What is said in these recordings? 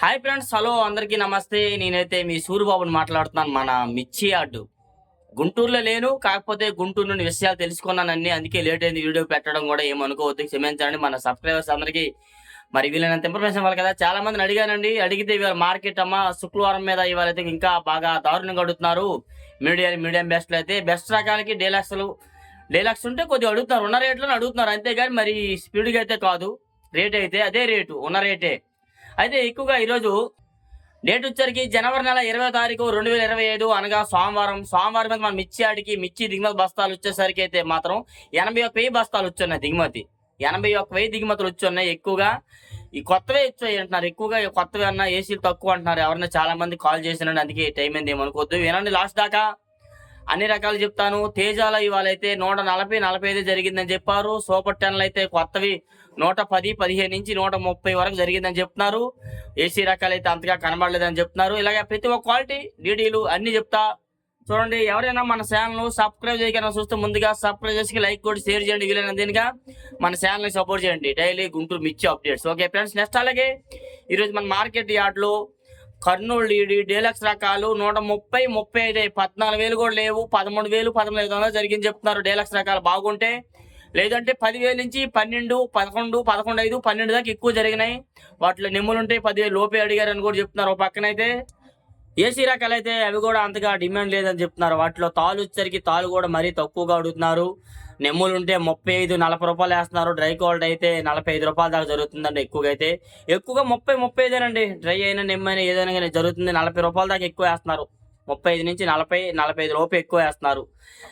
Hi friends hello అందరికీ నమస్తే. నేనైతే మీ సూరిబాబుని మాట్లాడుతున్నాను మన మిర్చి యార్డు. గుంటూరులో లేను కాకపోతే గుంటూరు నుండి విషయాలు తెలుసుకున్నాను అన్ని అందుకే లేట్ అయింది వీడియో పెట్టడం కూడా ఏమనుకోవద్దు క్షమించండి. మన సబ్స్క్రైబర్స్ అందరికీ మరి వీళ్ళైనంత ఇన్ఫర్మేషన్ ఇవ్వాలి కదా. చాలా మందిని అడిగానండి అడిగితే ఇవాళ మార్కెట్ అమ్మ శుక్రవారం మీద ఇవాళ అయితే ఇంకా బాగా దారుణంగా అడుగుతున్నారు. మీడియా మీడియం బెస్ట్లు అయితే బెస్ట్ రకాలకి డీలాక్స్లు డీలాక్స్ ఉంటే కొద్దిగా అడుగుతున్నారు ఉన్న రేట్లను అడుగుతున్నారు. అంతేగాని మరి స్పీడ్గా అయితే కాదు రేట్ అయితే అదే రేటు ఉన్న రేటే అయితే ఎక్కువగా ఈరోజు డేట్ వచ్చరికి జనవరి నెల ఇరవై తారీఖు రెండు వేల ఇరవై ఐదు అనగా సోమవారం. సోమవారం మీద మన మిర్చి ఆడికి మిర్చి దిగుమతి బస్తాలు వచ్చేసరికి అయితే మాత్రం ఎనభై ఒక్క వెయ్యి బస్తాలు వచ్చున్నాయి దిగుమతి. ఎనభై ఒక్క వెయ్యి దిగుమతులు వచ్చున్నాయి ఎక్కువగా. ఈ కొత్తవే వచ్చాయి అంటున్నారు. ఎక్కువగా కొత్తవి అన్న ఏసీలు తక్కువ అంటున్నారు. ఎవరన్నా చాలా మంది కాల్ చేసినండి అందుకే టైం అయింది ఏమనుకోవద్దు. వినండి లాస్ట్ దాకా. అన్ని రకాలు చెప్తాను. తేజాల ఇవాళ అయితే నూట నలభై నలభై ఐదు జరిగిందని చెప్పారు. సూపర్ టెన్లు అయితే కొత్తవి నూట పది పదిహేను నుంచి నూట ముప్పై వరకు జరిగిందని చెప్తున్నారు. ఏసీ రకాలు అయితే అంతగా కనబడలేదని చెప్తున్నారు. ఇలాగే ప్రతి ఒక్క క్వాలిటీ డీడీలు అన్ని చెప్తా. చూడండి ఎవరైనా మన ఛానల్ సబ్స్క్రైబ్ చేయకుండా చూస్తే ముందుగా సబ్స్క్రైబ్ చేసి లైక్ కూడా షేర్ చేయండి. వీలైన దీనిగా మన ఛానల్ని సపోర్ట్ చేయండి. డైలీ గుంటూరు మిర్చి అప్డేట్స్. ఓకే ఫ్రెండ్స్ నెక్స్ట్ అలాగే ఈరోజు మన మార్కెట్ యార్డ్లో కర్నూలు డీడీ డీలక్స్ రకాలు నూట ముప్పై ముప్పై ఐదు పద్నాలుగు వేలు కూడా లేవు. పదమూడు వేలు పదమూడు ఐదు వందలు జరిగింది చెప్తున్నారు డీలక్స్ రకాలు. బాగుంటే లేదంటే పదివేల నుంచి పన్నెండు పదకొండు పదకొండు ఐదు పన్నెండు దాకా ఎక్కువ జరిగినాయి. వాటిలో నిమ్ములు ఉంటే పదివేలు లోపే అడిగారని కూడా చెప్తున్నారు ఒక పక్కనైతే ఏసీ రకాలు అయితే అవి కూడా అంతగా డిమాండ్ లేదని చెప్తున్నారు. వాటిలో తాలు వచ్చేసరికి తాలు కూడా మరీ తక్కువగా అడుగుతున్నారు. నెమ్ములు ఉంటే ముప్పై ఐదు నలభై రూపాయలు వేస్తున్నారు. డ్రై కోల్డ్ అయితే నలభై ఐదు రూపాయల దాకా జరుగుతుందండి ఎక్కువగా అయితే. ఎక్కువగా ముప్పై ముప్పై ఐదేనండి డ్రై అయినా నెమ్మైనా ఏదైనా కానీ జరుగుతుంది. నలభై రూపాయల దాకా ఎక్కువ వేస్తున్నారు. ముప్పై ఐదు నుంచి నలభై నలభై ఐదు లోపు ఎక్కువ వేస్తున్నారు.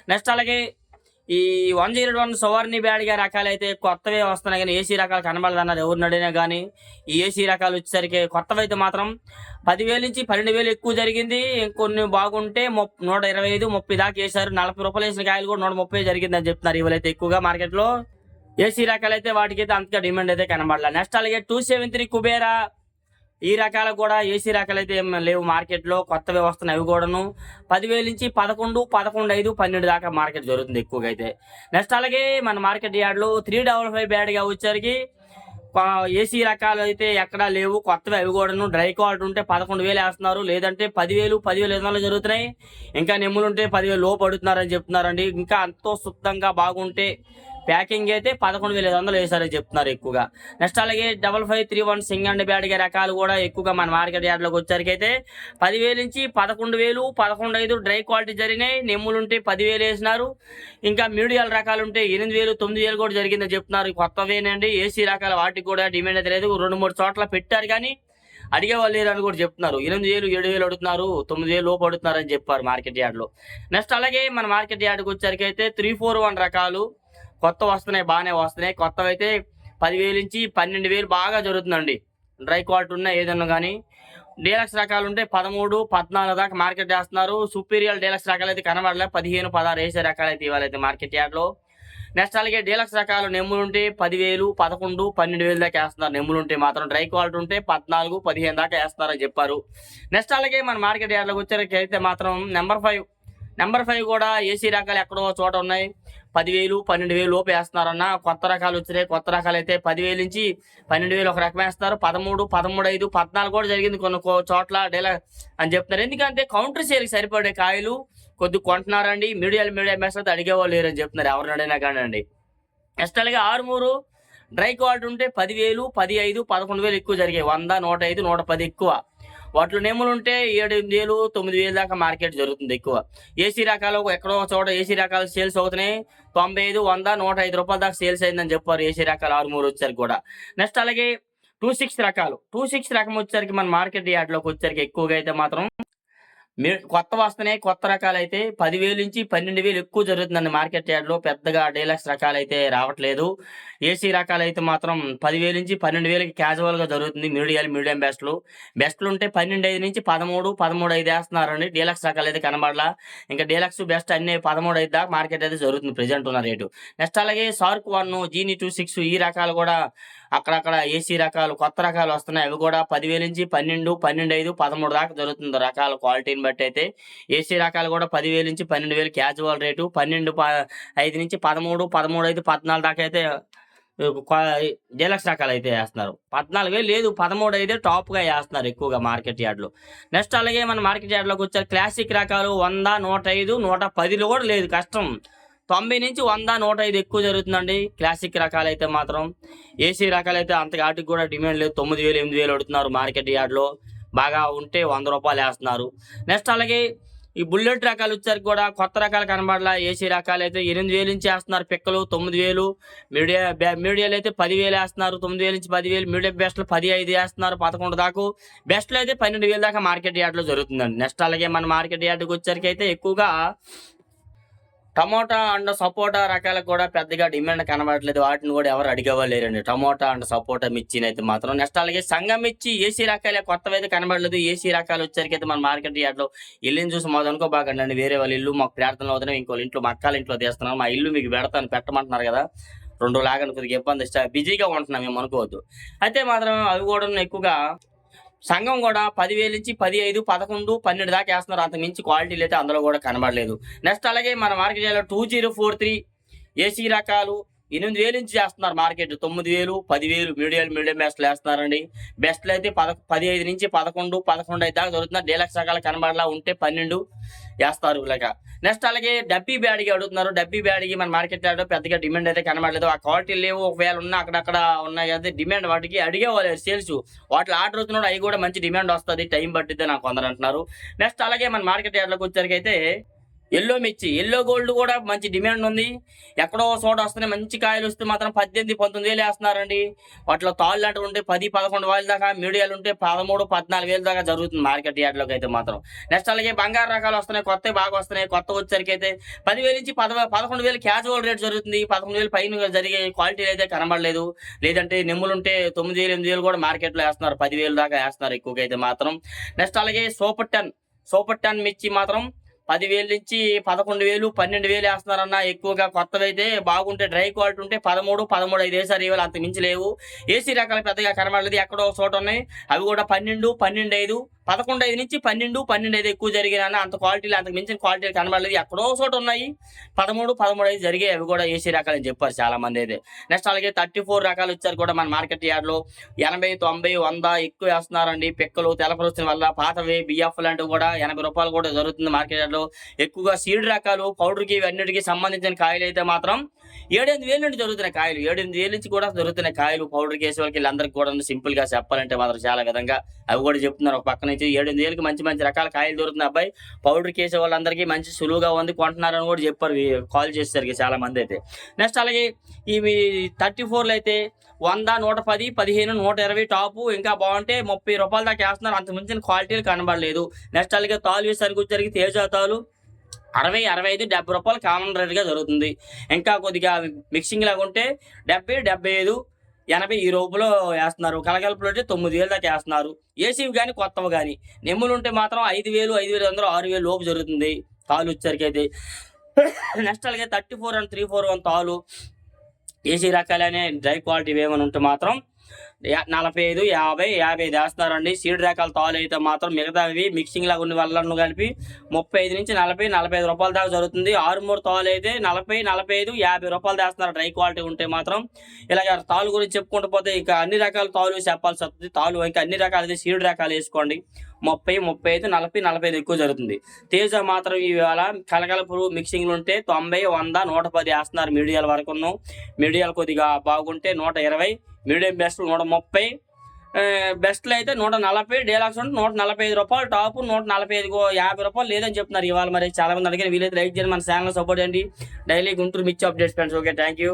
నెక్స్ట్ అలాగే ఈ వన్ జీరో వన్ సువర్ణి బ్యాడ్గా రకాలు అయితే కొత్తవే వస్తున్నాయి కానీ ఏసీ రకాలు కనబడదన్నారు ఎవరు నడినా కానీ ఈ ఏసీ రకాలు వచ్చేసరికి కొత్తవి అయితే మాత్రం పదివేల నుంచి పన్నెండు వేలు ఎక్కువ జరిగింది. ఇంకొన్ని బాగుంటే ముప్ నూట ఇరవై ఐదు ముప్పై దాకా వేశారు. నలభై రూపాయలు వేసిన కాయలు కూడా నూట ముప్పై జరిగింది అని చెప్తున్నారు ఇవైతే ఎక్కువగా మార్కెట్లో. ఏసీ రకాలు అయితే వాటికి అయితే అంతగా డిమాండ్ అయితే కనబడాలి. నెక్స్ట్ అలాగే టూ సెవెన్ త్రీ కుబేరా. ఈ రకాలు కూడా ఏసీ రకాలు అయితే ఏం లేవు మార్కెట్లో. కొత్తవి వస్తున్నాయి. అవి కూడాను పదివేల నుంచి పదకొండు పదకొండు ఐదు పన్నెండు దాకా మార్కెట్ జరుగుతుంది ఎక్కువగా అయితే. నెక్స్ట్ అలాగే మన మార్కెట్ యార్డ్లో త్రీ డబల్ ఫైవ్ బ్యాడ్గా వచ్చేసరికి ఏసీ రకాలు అయితే ఎక్కడా లేవు. కొత్తవి అవి కూడాను డ్రై కార్డ్ ఉంటే పదకొండు వేలు వేస్తున్నారు. లేదంటే పదివేలు పదివేలు ఐదు వందలు జరుగుతున్నాయి. ఇంకా నెమ్ములు ఉంటే పదివేలు లోపు పడుతున్నారని చెప్తున్నారండి. ఇంకా అంతో శుద్ధంగా బాగుంటే ప్యాకింగ్ అయితే పదకొండు వేల ఐదు వందలు వేసారని చెప్తున్నారు ఎక్కువగా. నెక్స్ట్ అలాగే డబల్ ఫైవ్ త్రీ వన్ సింగ్ అండ్ బ్యాడ్గా రకాలు కూడా ఎక్కువగా మన మార్కెట్ యార్డ్లోకి వచ్చరికి అయితే పదివేలు నుంచి పదకొండు వేలు పదకొండు ఐదు డ్రై క్వాలిటీ జరిగినాయి. నెమ్ములు ఉంటే పదివేలు వేసినారు. ఇంకా మీడియాల రకాలు ఉంటే ఎనిమిది వేలు తొమ్మిది వేలు కూడా జరిగిందని చెప్తున్నారు. కొత్తవేనండి ఏసీ రకాల వాటికి కూడా డిమాండ్ అయితే లేదు. రెండు మూడు చోట్ల పెట్టారు కానీ అడిగే వాళ్ళు లేరు అని కూడా చెప్తున్నారు. ఎనిమిది వేలు ఏడు వేలు అడుగుతున్నారు తొమ్మిది వేలు లోపు అడుగుతున్నారు అని చెప్పారు మార్కెట్ యార్డ్లో. నెక్స్ట్ అలాగే మన మార్కెట్ యార్డ్కి వచ్చరికి అయితే త్రీ ఫోర్ వన్ రకాలు కొత్త వస్తున్నాయి బాగానే వస్తున్నాయి. కొత్తవి అయితే పదివేలు నుంచి పన్నెండు వేలు బాగా జరుగుతుందండి. డ్రై క్వాలిటీ ఉన్న ఏదన్నా కానీ. డీలక్స్ రకాలు ఉంటే పదమూడు పద్నాలుగు దాకా మార్కెట్ చేస్తున్నారు. సుపీరియర్ డీలక్స్ రకాలు అయితే కనబడలే. పదిహేను పదహారు వేసే రకాలు అయితే ఇవ్వాలైతే మార్కెట్ యార్డ్లో. నెక్స్ట్ అలాగే డీలక్స్ రకాలు నెమ్ములు ఉంటే పదివేలు పదకొండు పన్నెండు వేలు దాకా వేస్తున్నారు. నెమ్ములు ఉంటే మాత్రం డ్రై క్వాలిటీ ఉంటే పద్నాలుగు పదిహేను దాకా వేస్తున్నారని చెప్పారు. నెక్స్ట్ అలాగే మన మార్కెట్ యార్డ్లోకి వచ్చేసరికి అయితే మాత్రం నెంబర్ ఫైవ్ నెంబర్ ఫైవ్ కూడా ఏసీ రకాలు ఎక్కడో చోట ఉన్నాయి. పదివేలు పన్నెండు వేలు లోపు వేస్తున్నారన్న కొత్త రకాలు వచ్చినాయి. కొత్త రకాలు అయితే పదివేలు నుంచి పన్నెండు వేలు ఒక రకం వేస్తారు పదమూడు పదమూడు ఐదు పద్నాలుగు కూడా జరిగింది కొన్ని చోట్ల డెల అని చెప్తున్నారు. ఎందుకంటే కౌంటర్ సేల్కి సరిపడే కాయలు కొద్ది కొంటున్నారండి. మీడియాలు మీడియా మెసేజ్ అడిగేవాళ్ళు లేరని చెప్తున్నారు ఎవరిని అడిగినా కానివ్వండి. నెక్స్ట్ అలాగే ఆరుమూరు డ్రై క్వాలిటీ ఉంటే పదివేలు పది ఐదు పదకొండు వేలు ఎక్కువ జరిగాయి. వంద నూట ఐదు నూట పది ఎక్కువ. వాటిలో నేములు ఉంటే ఏడు ఎనిమిది వేలు తొమ్మిది వేలు దాకా మార్కెట్ జరుగుతుంది ఎక్కువ. ఏసీ రకాలు ఎక్కడో చోట ఏసీ రకాలు సేల్స్ అవుతున్నాయి. తొంభై ఐదు వంద నూట ఐదు రూపాయల దాకా సేల్స్ అయిందని చెప్పారు ఏసీ రకాలు ఆరు మూడు వచ్చరికి కూడా. నెక్స్ట్ అలాగే టూ సిక్స్ రకాలు. టూ సిక్స్ రకం వచ్చరికి మన మార్కెట్ యార్డ్లోకి వచ్చరికి ఎక్కువగా అయితే మాత్రం మీ కొత్త వస్తున్నాయి కొత్త రకాలు అయితే పదివేలు నుంచి పన్నెండు వేలు ఎక్కువ జరుగుతుందండి మార్కెట్ యార్డ్లో. పెద్దగా డీలక్స్ రకాలు అయితే రావట్లేదు. ఏసీ రకాలు అయితే మాత్రం పదివేల నుంచి పన్నెండు వేలకి క్యాజువల్గా జరుగుతుంది. మీడియాలు మీడియం బెస్ట్లు. బెస్ట్లు ఉంటే పన్నెండు ఐదు నుంచి పదమూడు పదమూడు ఐదు వేస్తున్నారండి. డీలక్స్ రకాలు అయితే కనబడలా. ఇంకా డీలక్స్ బెస్ట్ అన్ని పదమూడు ఐదు దాకా మార్కెట్ అయితే జరుగుతుంది. ప్రెజెంట్ ఉన్న రేటు. నెక్స్ట్ అలాగే సార్క్ వన్ జీనీ టూ సిక్స్ ఈ రకాలు కూడా అక్కడక్కడ ఏసీ రకాలు కొత్త రకాలు వస్తున్నాయి. అవి కూడా పదివేల నుంచి పన్నెండు పన్నెండు ఐదు పదమూడు దాకా జరుగుతుంది రకాల క్వాలిటీని బట్టి అయితే. ఏసీ రకాలు కూడా పదివేల నుంచి పన్నెండు వేలు క్యాజువల్ రేటు. పన్నెండు ప- ఐదు నుంచి పదమూడు పదమూడు ఐదు పద్నాలుగు దాకా అయితే డీలక్స్ రకాలు అయితే వేస్తున్నారు. పద్నాలుగు వేలు లేదు పదమూడు అయితే టాప్గా వేస్తున్నారు ఎక్కువగా మార్కెట్ యార్డ్లో. నెక్స్ట్ అలాగే మన మార్కెట్ యార్డ్లోకి వచ్చారు క్లాసిక్ రకాలు వంద నూట ఐదు నూట పదిలో కూడా లేదు కష్టం. తొంభై నుంచి వంద నూట ఐదు ఎక్కువ జరుగుతుందండి. క్లాసిక్ రకాలు అయితే మాత్రం. ఏసీ రకాలు అయితే అంతగా వాటికి కూడా డిమాండ్ లేదు. తొమ్మిది వేలు ఎనిమిది వేలు అడుగుతున్నారు మార్కెట్ యార్డ్లో. బాగా ఉంటే వంద రూపాయలు వేస్తున్నారు. నెక్స్ట్ అలాగే ఈ బుల్లెట్ రకాలు వచ్చేసరికి కూడా కొత్త రకాలు కనబడలా. ఏసీ రకాలు అయితే ఎనిమిది వేలు నుంచి వేస్తున్నారు పిక్కలు తొమ్మిది వేలు. మీడియా మీడియాలు అయితే పదివేలు వేస్తున్నారు. తొమ్మిది వేలు నుంచి పదివేలు. మీడియం బెస్ట్లు పది ఐదు వేస్తున్నారు పదకొండు దాకా. బెస్ట్లు అయితే పన్నెండు వేలు దాకా మార్కెట్ యార్డ్లో జరుగుతుందండి. నెక్స్ట్ అలాగే మన మార్కెట్ యార్డ్కి వచ్చరికి అయితే ఎక్కువగా టమోటా అండ్ సపోటా రకాలకు కూడా పెద్దగా డిమాండ్ కనబడట్లేదు. వాటిని కూడా ఎవరు అడిగేవాళ్ళేరండి. టమోటా అండ్ సపోటా మిర్చిని అయితే మాత్రం. నెక్స్ట్ అలాగే సంగం మిర్చి ఏసీ రకాలే కొత్తవి అయితే కనబడలేదు. ఏసీ రకాలు వచ్చరికి మన మార్కెట్ యార్డ్లో ఇల్లుని చూసి మాది అనుకోబాకండి. వేరే వాళ్ళ ఇల్లు మాకు ప్రార్థనలు అవుతున్నాయి ఇంకో ఇంట్లో మా ఇంట్లో తీస్తున్నాను మా ఇల్లు మీకు పెడతాను పెట్టమంటున్నారు కదా. రెండు లాగా కొద్దిగా ఇబ్బంది బిజీగా ఉంటున్నాం మేము అనుకోవద్దు. అయితే మాత్రం అవి కూడా ఎక్కువగా. సంఘం కూడా పదివేల నుంచి పది ఐదు పదకొండు పన్నెండు దాకా వేస్తున్నారు. అంత మించి క్వాలిటీలు అయితే అందులో కూడా కనబడలేదు. నెక్స్ట్ అలాగే మన మార్కెట్లో two zero four three AC రకాలు ఎనిమిది వేలు నుంచి చేస్తున్నారు మార్కెట్. తొమ్మిది వేలు పదివేలు మీడియం మీడియం బెస్ట్లు వేస్తున్నారండి. బెస్ట్లు అయితే పద పదిహేను నుంచి పదకొండు పదకొండు అయితే దాకా దొరుకుతున్నారు. డీలక్స్ రకాలు కనబడలా ఉంటే పన్నెండు వేస్తారు లేక నెక్స్ట్ అలాగే డబ్బీ బ్యాడ్కి అడుగుతున్నారు. డబ్బీ బ్యాడ్కి మన మార్కెట్ యార్డ్లో పెద్దగా డిమాండ్ అయితే కనబడలేదు. ఆ క్వాలిటీ లేవు. ఒకవేళ ఉన్నా అక్కడక్కడ ఉన్నాయి కదా డిమాండ్ వాటికి అడిగేవాళ్ళు సేల్స్ వాటిలో ఆర్డర్ అవుతున్నాడు అవి కూడా మంచి డిమాండ్ వస్తుంది. టైం పట్టిద్ది నాకు కొందరు అంటున్నారు. నెక్స్ట్ అలాగే మన మార్కెట్ యార్డ్లోకి వచ్చరికి అయితే ఎల్లో మిర్చి. ఎల్లో గోల్డ్ కూడా మంచి డిమాండ్ ఉంది. ఎక్కడో ఒక చోట వస్తున్నాయి మంచి కాయలు వస్తే మాత్రం పద్దెనిమిది పంతొమ్మిది వేలు వేస్తున్నారండి. వాటిలో తాళ్ళు లాంటివి ఉంటే పది పదకొండు వేల దాకా మీడియాలు ఉంటే పదమూడు పద్నాలుగు వేలు దాకా జరుగుతుంది మార్కెట్ యార్డ్లోకి అయితే మాత్రం. నెక్స్ట్ అలాగే బంగారు రకాలు వస్తున్నాయి కొత్త బాగా వస్తున్నాయి. కొత్త వచ్చరికి అయితే పదివేలు నుంచి పద పదకొండు వేలు క్యాజువల్ రేట్ జరుగుతుంది. పదకొండు వేలు పైన జరిగే క్వాలిటీ అయితే కనబడలేదు. లేదంటే నెమ్ములుంటే తొమ్మిది వేలు ఎనిమిది వేలు కూడా మార్కెట్లో వేస్తున్నారు. పదివేలు దాకా వేస్తున్నారు ఎక్కువగా అయితే మాత్రం. నెక్స్ట్ అలాగే సూపర్ టెన్. సూపర్ టెన్ మిర్చి మాత్రం పదివేలు నుంచి పదకొండు వేలు పన్నెండు వేలు వేస్తున్నారన్న ఎక్కువగా కొత్తవి అయితే బాగుంటే డ్రై క్వాలిటీ ఉంటే పదమూడు పదమూడు ఐదు వేసారు ఇవాళ అంత మించి లేవు. ఏసీ రకాలు పెద్దగా కనబడలేదు. ఎక్కడో ఒక చోట ఉన్నాయి. అవి కూడా పన్నెండు పన్నెండు ఐదు పదకొండు ఐదు నుంచి పన్నెండు పన్నెండు ఐదు ఎక్కువ జరిగిన అంత క్వాలిటీలు అంతకు మించిన క్వాలిటీలు కనబడలేదు. ఎక్కడో ఒక చోట ఉన్నాయి. పదమూడు పదమూడు ఐదు జరిగాయి. అవి కూడా ఏసీ రకాలు అని చెప్పారు చాలా మంది అయితే. నెక్స్ట్ అలాగే థర్టీ ఫోర్ రకాలు వచ్చారు కూడా మన మార్కెట్ యార్డ్లో. ఎనభై తొంభై వంద ఎక్కువ వేస్తున్నారండి. పిక్కలు తెలపరుస్తున్న వల్ల పాతవి బిఎఫ్ లాంటివి కూడా ఎనభై రూపాయలు కూడా జరుగుతుంది మార్కెట్ యార్డ్లో. ఎక్కువగా సీడ్ రకాలు పౌడర్కి ఇవన్నిటికీ సంబంధించిన కాయలు అయితే మాత్రం ఏడెనిమిది వేల నుండి దొరుకుతున్న కాయలు ఏడెనిమిది వేల నుంచి కూడా దొరుకుతున్న కాయలు పౌడర్ కేసు వాళ్ళకి వీళ్ళందరికీ కూడా సింపుల్గా చెప్పాలంటే మాత్రం చాలా విధంగా అవి కూడా చెప్తున్నారు. ఒక పక్క నుంచి ఏడెనిమిది వేలకి మంచి మంచి రకాల కాయలు దొరుకుతున్నాయి అబ్బాయి పౌడర్ కేసే వాళ్ళందరికీ మంచి సులువుగా ఉంది కొంటున్నారని కూడా చెప్పారు కాల్ చేసేసరికి చాలా మంది అయితే. నెక్స్ట్ అలాగే ఇవి థర్టీ ఫోర్లు అయితే వంద నూట పది పదిహేను నూట ఇరవై టాపు ఇంకా బాగుంటే ముప్పై రూపాయల దాకా వేస్తున్నారు. అంత మించిన క్వాలిటీలు కనబడలేదు. నెక్స్ట్ అలాగే తాలు వేసరికి వచ్చరికి తేజ తాలు అరవై అరవై ఐదు డెబ్బై రూపాయలు కామన్ రేట్గా జరుగుతుంది. ఇంకా కొద్దిగా మిక్సింగ్ లాగా ఉంటే డెబ్బై డెబ్బై ఐదు ఎనభై ఈ రూపులో వేస్తున్నారు. కలగలుపులు అయితే తొమ్మిది వేలు దాకా వేస్తున్నారు. ఏసీవి కానీ కొత్తవి కానీ నెమ్ములు ఉంటే మాత్రం ఐదు వేలు ఐదు వేలు వందలు ఆరు వేలు లోపు జరుగుతుంది. తాలు వచ్చరికి అయితే. నెక్స్ట్ అలాగే thirty four and three four one తాలు. ఏసీ రకాలనే డ్రై క్వాలిటీ ఏమైనా ఉంటే మాత్రం నలభై ఐదు యాభై యాభై వేస్తున్నారండి సీడ్ రకాల తాలు అయితే మాత్రం మిగతావి మిక్సింగ్ లాగా ఉన్న వాళ్ళను కలిపి ముప్పై ఐదు నుంచి నలభై నలభై ఐదు రూపాయల దాకా జరుగుతుంది. ఆరు మూడు తాలు అయితే నలభై నలభై ఐదు యాభై రూపాయలు వేస్తున్నారు డ్రై క్వాలిటీ ఉంటే మాత్రం ఇలాగ తాలు గురించి చెప్పుకుంటూ పోతే ఇంకా అన్ని రకాల తాలు చెప్పాల్సి వస్తుంది. తాలు ఇంకా అన్ని రకాలైతే సీడ్ రకాలు వేసుకోండి. ముప్పై ముప్పై ఐదు నలభై నలభై ఐదు ఎక్కువ జరుగుతుంది. తేజ మాత్రం ఇవాళ కలకలపురు మిక్సింగ్లు ఉంటే తొంభై వంద నూట పది వేస్తున్నారు మీడియాల వరకు మీడియాలు కొద్దిగా బాగుంటే నూట ఇరవై మీడియం బెస్ట్ నూట ముప్పై బెస్ట్లో అయితే నూట నలభై డేలాక్స్ ఉంటే నూట నలభై ఐదు రూపాయలు టాప్ నూట నలభై ఐదు యాభై రూపాయలు లేదని చెప్తున్నారు ఇవాళ మరి చాలా మంది అడిగిన వీలైతే లైక్ చేయండి మన ఛానల్ సపోర్ట్ చేయండి. Daily Guntur mirchi updates friends okay thank you.